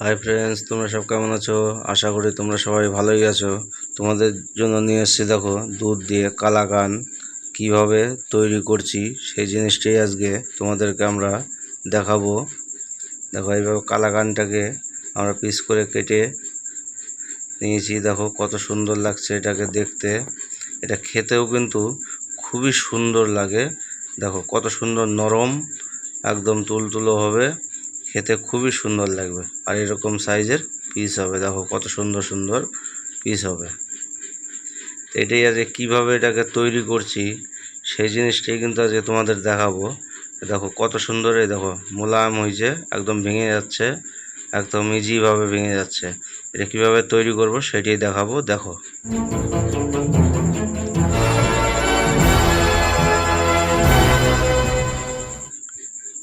Hi friends তোমরা সব কেমন আছো? আশা করি তোমরা সবাই ভালোই আছো। তোমাদের জন্য নিয়ে এসেছি দেখো, দুধ দিয়ে কালাকান। কীভাবে তৈরি করছি সেই জিনিসটাই আজকে তোমাদেরকে আমরা দেখাবো। দেখো, এইভাবে কালাকানটাকে আমরা পিস করে কেটে নিয়েছি। দেখো, কত সুন্দর লাগছে এটাকে দেখতে। এটা খেতেও কিন্তু খুবই সুন্দর লাগে। দেখো, কত সুন্দর নরম, একদম তুলতুলো হবে। খেতে খুবই সুন্দর লাগবে। আর এরকম সাইজের পিস হবে। দেখো কত সুন্দর সুন্দর পিস হবে। এটাই আজকে কীভাবে এটাকে তৈরি করছি, সেই জিনিসটাই কিন্তু আজকে তোমাদের দেখাবো। দেখো কত সুন্দর এই দেখো মোলায়েম হয়েছে, একদম ভেঙে যাচ্ছে, একদম ইজিভাবে ভেঙে যাচ্ছে। এটা কীভাবে তৈরি করব সেটাই দেখাবো। দেখো।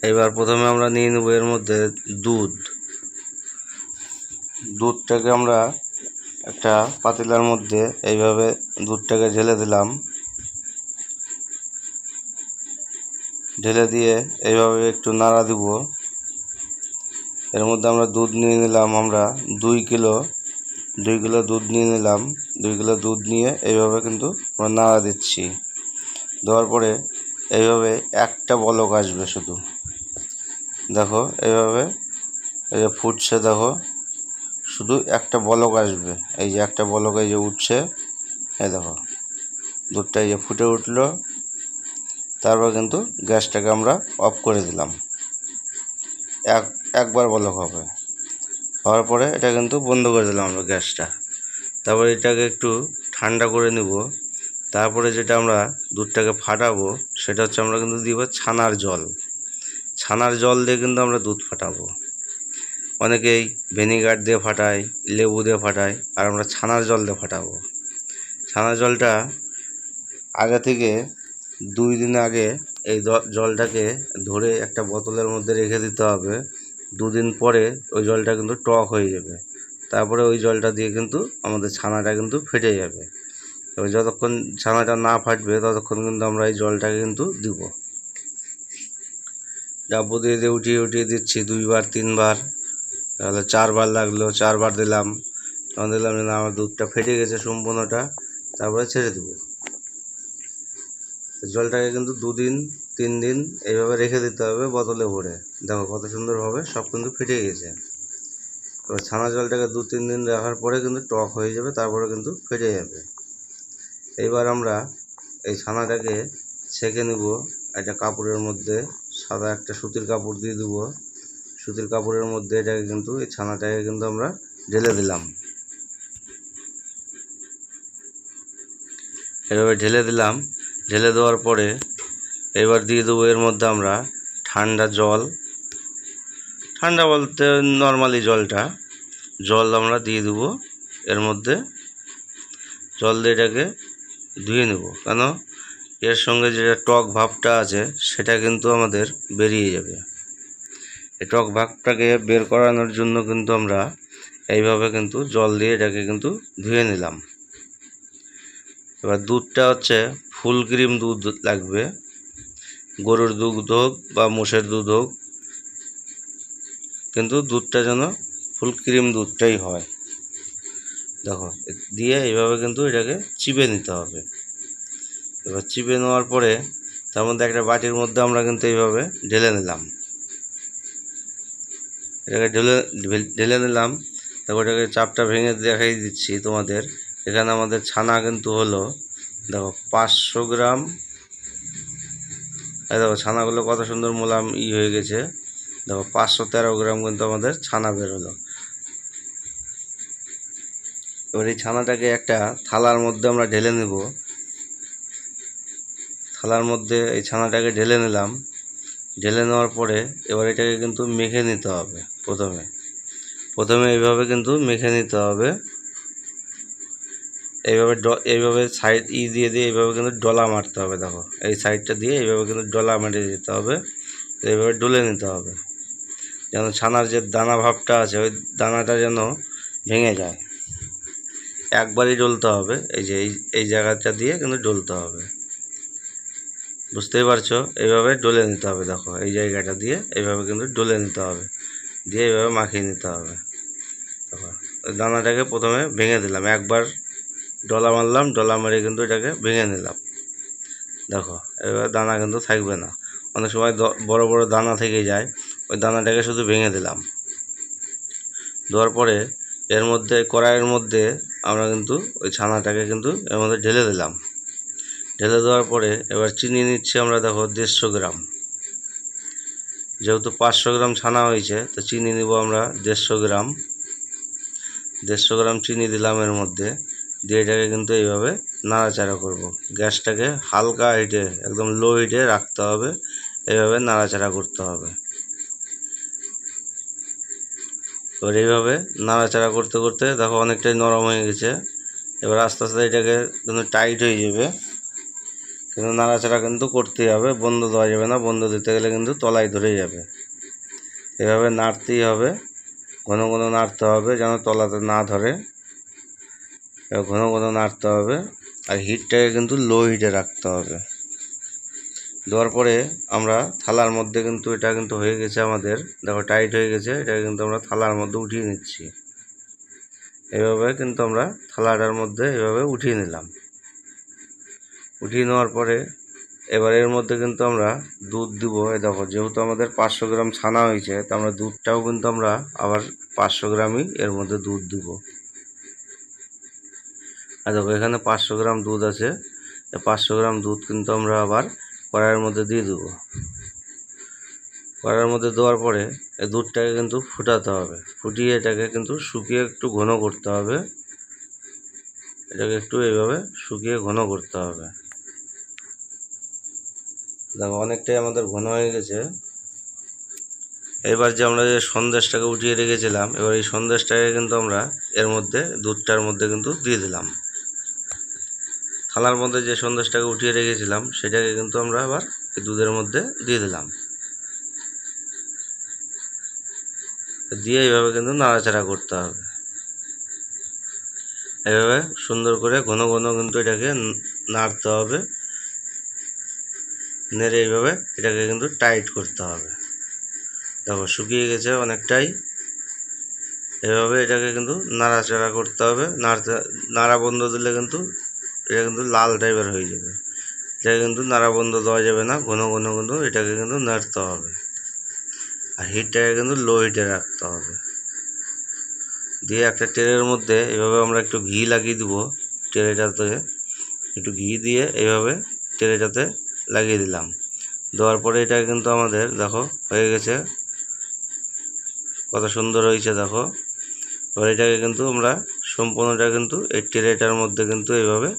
এবার প্রথমে আমরা নিয়ে নেব এর মধ্যে দুধ। দুধটাকে আমরা একটা পাতিলার মধ্যে এইভাবে দুধটাকে ঢেলে দিলাম। ঢেলে দিয়ে এইভাবে একটু নাড়া দিব। এর মধ্যে আমরা দুধ নিয়ে নিলাম, আমরা দুই কিলো দুই কিলো দুধ নিয়ে নিলাম। দুই কিলো দুধ নিয়ে এইভাবে কিন্তু আমরা নাড়া দিচ্ছি। দেওয়ার পরে এইভাবে একটা বলক আসবে শুধু। দেখো, এইভাবে, এই যে ফুটছে, দেখো। শুধু একটা বলক আসবে। এই যে একটা বলক, এই যে উঠছে, এই দেখো। দুধটা এই যে ফুটে উঠল। তারপর কিন্তু গ্যাসটাকে আমরা অফ করে দিলাম। এক, একবার বলক হবে। হওয়ার পরে এটা কিন্তু বন্ধ করে দিলাম আমরা গ্যাসটা। তারপর এটাকে একটু ঠান্ডা করে নিব। তারপরে যেটা আমরা দুধটাকে ফাটাবো, সেটা হচ্ছে আমরা কিন্তু দিব ছানার জল। ছানার জল দিয়ে কিন্তু আমরা দুধ ফাটাবো। অনেকেই ভিনিগার দিয়ে ফাটায়, লেবু দিয়ে ফাটায়, আর আমরা ছানার জল দিয়ে ফাটাবো। ছানার জলটা আগে থেকে দুই দিন আগে এই জলটাকে ধরে একটা বোতলের মধ্যে রেখে দিতে হবে। দুদিন পরে ওই জলটা কিন্তু টক হয়ে যাবে। তারপরে ওই জলটা দিয়ে কিন্তু আমাদের ছানাটা কিন্তু ফেটে যাবে। এবার যতক্ষণ ছানাটা না ফাটবে, ততক্ষণ কিন্তু আমরা এই জলটাকে কিন্তু দিব। ডাব্বু দিয়ে দিয়ে উঠিয়ে উঠিয়ে দিচ্ছি দুইবার, তিনবার। তাহলে চারবার লাগল, চারবার দিলাম। তখন দিলাম যে না, আমার দুধটা ফেটে গেছে সম্পূর্ণটা। তারপরে ছেড়ে দেবো। জলটাকে কিন্তু দুদিন তিন দিন এইভাবে রেখে দিতে হবে বোতলে ভরে। দেখো কত সুন্দরভাবে সব কিন্তু ফেটে গেছে। এবার ছানা জলটাকে দু, তিন দিন রাখার পরে কিন্তু টক হয়ে যাবে, তারপরে কিন্তু ফেটে যাবে। এইবার আমরা এই ছানাটাকে ছেঁকে নেব একটা কাপড়ের মধ্যে। সাদা একটা সুতির কাপড় দিয়ে দেবো। সুতির কাপড়ের মধ্যে এটাকে কিন্তু, এই ছানাটাকে কিন্তু আমরা ঢেলে দিলাম। এভাবে ঢেলে দিলাম। ঢেলে দেওয়ার পরে এবার দিয়ে দেবো এর মধ্যে আমরা ঠান্ডা জল। ঠান্ডা বলতে নর্মালি জলটা। জল আমরা দিয়ে দেবো এর মধ্যে। জল দিয়ে এটাকে ধুয়ে নেব। কেন? এর সঙ্গে যেটা টক ভাবটা আছে, সেটা কিন্তু আমাদের বেরিয়ে যাবে। এই টক ভাবটাকে বের করানোর জন্য কিন্তু আমরা এইভাবে কিন্তু জল দিয়ে এটাকে কিন্তু ধুয়ে নিলাম। এবার দুধটা হচ্ছে ফুল ক্রিম দুধ লাগবে। গরুর দুধ হোক বা মোষের দুধ হোক, কিন্তু দুধটা যেন ফুল ক্রিম দুধটাই হয়। দেখো, দিয়ে এইভাবে কিন্তু এটাকে চিপে নিতে হবে। এবার চিপে নেওয়ার পরে তার মধ্যে একটা বাটির মধ্যে আমরা কিন্তু এইভাবে ঢেলে নিলাম। এটাকে ঢেলে ঢেলে নিলাম। তারপর এটাকে চাপটা ভেঙে দেখাই দিচ্ছি তোমাদের। এখানে আমাদের ছানা কিন্তু হলো, দেখো, পাঁচশো গ্রাম। দেখো, ছানাগুলো কত সুন্দর মোলাম ই হয়ে গেছে। দেখো, পাঁচশো তেরো গ্রাম কিন্তু আমাদের ছানা বের হলো। এবার এই ছানাটাকে একটা থালার মধ্যে আমরা ঢেলে নেব। থালার মধ্যে এই ছানাটাকে ঢেলে নিলাম। ঢেলে নেওয়ার পরে এবার এটাকে কিন্তু মেখে নিতে হবে প্রথমে। প্রথমে এইভাবে কিন্তু মেখে নিতে হবে। এইভাবে ড- এইভাবে সাইড ই দিয়ে দিয়ে এইভাবে কিন্তু ডলা মারতে হবে, দেখো। এই সাইডটা দিয়ে এইভাবে কিন্তু ডলা মেরে দিতে হবে। এইভাবে ডলে নিতে হবে। যেন ছানার যে দানা ভাবটা আছে, ওই দানাটা যেন ভেঙে যায়। একবারই ডলতে হবে। এই যে, এই এই জায়গাটা দিয়ে কিন্তু ডলতে হবে। বুঝতেই পারছ? এইভাবে ডলে নিতে হবে, দেখো, এই জায়গাটা দিয়ে এইভাবে কিন্তু ডলে নিতে হবে, দিয়ে এইভাবে মাখিয়ে নিতে হবে। ওই দানাটাকে প্রথমে ভেঙে দিলাম, একবার ডলা মারলাম, ডলা মেরে কিন্তু এটাকে ভেঙে নিলাম। দেখো, এবার দানা কিন্তু থাকবে না, অনেক সময় বড় বড় দানা থেকে যায়, ওই দানাটাকে শুধু ভেঙে দিলাম। দেওয়ার পরে এর মধ্যে, কড়াইয়ের মধ্যে আমরা কিন্তু ওই ছানাটাকে কিন্তু এর মধ্যে ঢেলে দিলাম। ঢেলে দেওয়ার পরে এবার চিনি নিচ্ছি আমরা দেখো দেড়শো গ্রাম। যেহেতু পাঁচশো গ্রাম ছানা হয়েছে, তো চিনি নিব আমরা দেড়শো গ্রাম। দেড়শো গ্রাম চিনি দিলাম এর মধ্যে, দিয়ে এটাকে কিন্তু এইভাবে নাড়াচাড়া করব। গ্যাসটাকে হালকা হিটে একদম লো হিটে রাখতে হবে, এইভাবে নাড়াচাড়া করতে হবে। এবার এইভাবে নাড়াচাড়া করতে করতে দেখো অনেকটাই নরম হয়ে গেছে। এবার আস্তে আস্তে এটাকে কিন্তু টাইট হয়ে যাবে। কিন্তু নাড়াচাড়া কিন্তু করতেই হবে, বন্ধ দেওয়া যাবে না, বন্ধ দিতে গেলে কিন্তু তলায় ধরে যাবে। এভাবে নাড়তেই হবে, ঘন ঘন নাড়তে হবে যেন তলাতে না ধরে। ঘন ঘন নাড়তে হবে আর হিটটাকে কিন্তু লো হিটে রাখতে হবে। দেওয়ার পরে আমরা থালার মধ্যে কিন্তু এটা কিন্তু হয়ে গেছে আমাদের, দেখো টাইট হয়ে গেছে এটা কিন্তু আমরা থালার মধ্যে উঠিয়ে নিচ্ছি। এভাবে কিন্তু আমরা থালাটার মধ্যে এভাবে উঠিয়ে নিলাম। উঠিয়ে নেওয়ার পরে এবার এর মধ্যে কিন্তু আমরা দুধ দিব। দেখো, যেহেতু আমাদের পাঁচশো গ্রাম ছানা হয়েছে, তো আমরা দুধটাও কিন্তু আমরা আবার পাঁচশো গ্রামই এর মধ্যে দুধ দিব। আর দেখো, এখানে পাঁচশো গ্রাম দুধ আছে। পাঁচশো গ্রাম দুধ কিন্তু আমরা আবার কড়াইয়ের মধ্যে দিয়ে দেবো। কড়াইয়ের মধ্যে দেওয়ার পরে এই দুধটাকে কিন্তু ফুটাতে হবে। ফুটিয়ে এটাকে কিন্তু শুকিয়ে একটু ঘন করতে হবে। এটাকে একটু এইভাবে শুকিয়ে ঘন করতে হবে। দেখো, অনেকটাই আমাদের ঘন হয়ে গেছে। এবার যে আমরা যে সন্দেশটাকে উঠিয়ে রেখেছিলাম, এবার এই সন্দেশটাকে কিন্তু আমরা এর মধ্যে, দুধটার মধ্যে কিন্তু দিয়ে দিলাম। থালার মধ্যে যে সন্দেশটাকে উঠিয়ে রেখেছিলাম, সেটাকে কিন্তু আমরা আবার এই দুধের মধ্যে দিয়ে দিলাম। দিয়ে এইভাবে কিন্তু নাড়াচাড়া করতে হবে। এভাবে সুন্দর করে ঘন ঘন কিন্তু এটাকে নাড়তে হবে। নেড়ে এইভাবে এটাকে কিন্তু টাইট করতে হবে। দেখো, শুকিয়ে গেছে অনেকটাই। এভাবে এটাকে কিন্তু নাড়াচাড়া করতে হবে। নাড়তে, নাড়া বন্ধ দিলে কিন্তু এটা কিন্তু লাল টাইপের হয়ে যাবে। এটাকে কিন্তু নাড়া বন্ধ দেওয়া যাবে না। ঘন ঘন কিন্তু এটাকে কিন্তু নাড়তে হবে। আর হিটটাকে কিন্তু লো হিটে রাখতে হবে। দিয়ে একটা ট্রেনের মধ্যে এভাবে আমরা একটু ঘি লাগিয়ে দিব। ট্রেটাতে একটু ঘি দিয়ে এইভাবে ট্রেটাতে লাগিয়ে দিলাম। দেওয়ার পরে এটা কিন্তু আমাদের, দেখো, হয়ে গেছে। কত সুন্দর হয়েছে, দেখো। এবার এটাকে কিন্তু আমরা সম্পূর্ণটা কিন্তু এই ট্রেটার মধ্যে কিন্তু এইভাবে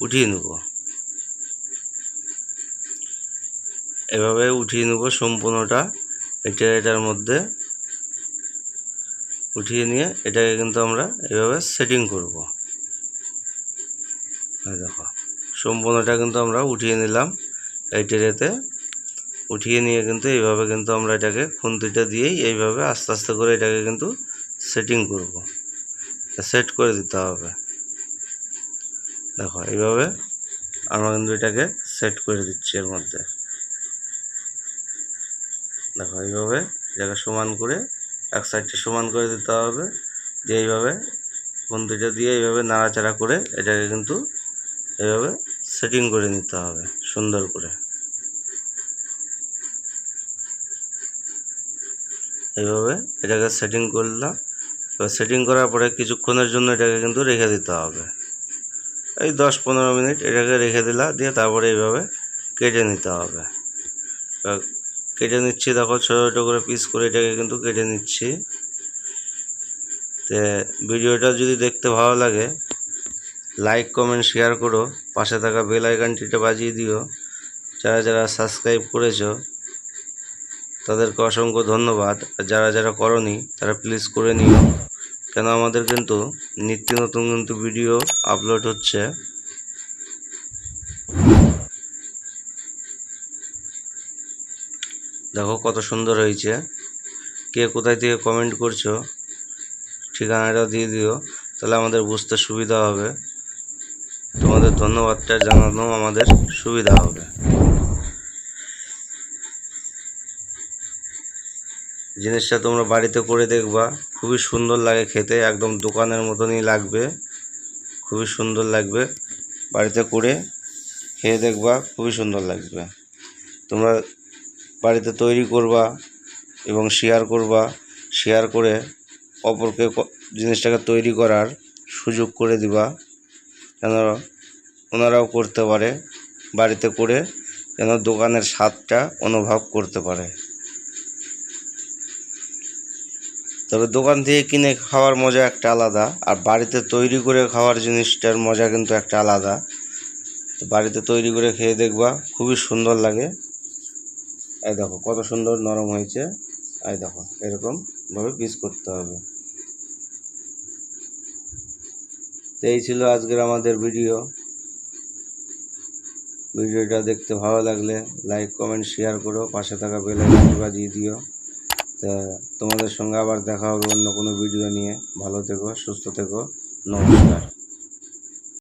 উঠিয়ে নেব। এভাবে উঠিয়ে নেব সম্পূর্ণটা এই ট্রেটার মধ্যে। উঠিয়ে নিয়ে এটাকে কিন্তু আমরা এভাবে সেটিং করব। দেখো, সম্পূর্ণটা কিন্তু আমরা উঠিয়ে নিলাম। এই ট্রেতে উঠিয়ে নিয়ে কিন্তু এইভাবে কিন্তু আমরা এটাকে খুন্তিটা দিয়েই এইভাবে আস্তে আস্তে করে এটাকে কিন্তু সেটিং করব। সেট করে দিতে হবে। দেখো, এইভাবে আমরা কিন্তু এটাকে সেট করে দিচ্ছি এর মধ্যে। দেখো, এইভাবে এটাকে সমান করে এক সাইডটা সমান করে দিতে হবে। দিয়ে এইভাবে খুন্তিটা দিয়ে এইভাবে নাড়াচাড়া করে এটাকে কিন্তু এইভাবে সেটিং করে নিতে হবে, সুন্দর করে। এইভাবে এটাকে সেটিং করলাম। এবার সেটিং করার পরে কিছুক্ষণের জন্য এটাকে কিন্তু রেখে দিতে হবে। এই দশ পনেরো মিনিট এটাকে রেখে দিলা, দিয়ে তারপরে এইভাবে কেটে নিতে হবে। কেটে নিচ্ছি, দেখো ছোটো ছোটো করে পিস করে এটাকে কিন্তু কেটে নিচ্ছি। তে ভিডিওটা যদি দেখতে ভালো লাগে লাইক কমেন্ট শেয়ার করো। পাশে থাকা বেল আইকনটিটা বাজিয়ে দিও। যারা যারা সাবস্ক্রাইব করেছ তাদেরকে অসংখ্য ধন্যবাদ। যারা যারা করনি, তারা প্লিজ করে নিও। কেন আমাদের কিন্তু নিত্য নতুন কিন্তু ভিডিও আপলোড হচ্ছে। দেখো কত সুন্দর হয়েছে। কে কোথায় থেকে কমেন্ট করছ, ঠিকানাটা দিয়ে দিও, তাহলে আমাদের বুঝতে সুবিধা হবে। তোমাদের ধন্যবাদটা জানানো আমাদের সুবিধা হবে। জিনিসটা তোমরা বাড়িতে করে দেখবা। খুবই সুন্দর লাগে খেতে, একদম দোকানের মতনই লাগবে। খুবই সুন্দর লাগবে বাড়িতে করে খেয়ে দেখবা, খুবই সুন্দর লাগবে। তোমরা বাড়িতে তৈরি করবা এবং শেয়ার করবা। শেয়ার করে অপরকে জিনিসটাকে তৈরি করার সুযোগ করে দিবা, যেন ওনারাও করতে পারে। বাড়িতে করে যেন দোকানের স্বাদটা অনুভব করতে পারে। তবে দোকান থেকে কিনে খাওয়ার মজা একটা আলাদা, আর বাড়িতে তৈরি করে খাওয়ার জিনিসটার মজা কিন্তু একটা আলাদা। তো বাড়িতে তৈরি করে খেয়ে দেখবা, খুবই সুন্দর লাগে। এই দেখো, কত সুন্দর নরম হয়েছে। এই দেখো, এরকম ভাবে পিস করতে হবে। তো এই ছিল আজকের আমাদের ভিডিও। ভিডিওটা দেখতে ভালো লাগলে লাইক কমেন্ট শেয়ার করো। পাশে থাকা বেল আইকনটি বাজিয়ে দিও। তা তোমাদের সঙ্গে আবার দেখা হবে অন্য কোনো ভিডিও নিয়ে। ভালো থেকো, সুস্থ থেকো। নমস্কার।